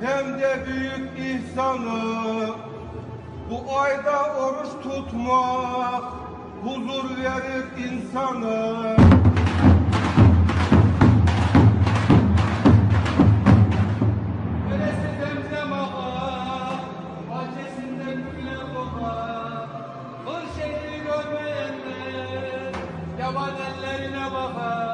hem de büyük ihsanı bu ayda oruç tutmak huzur verir insanı. Yaban ellerine bakar.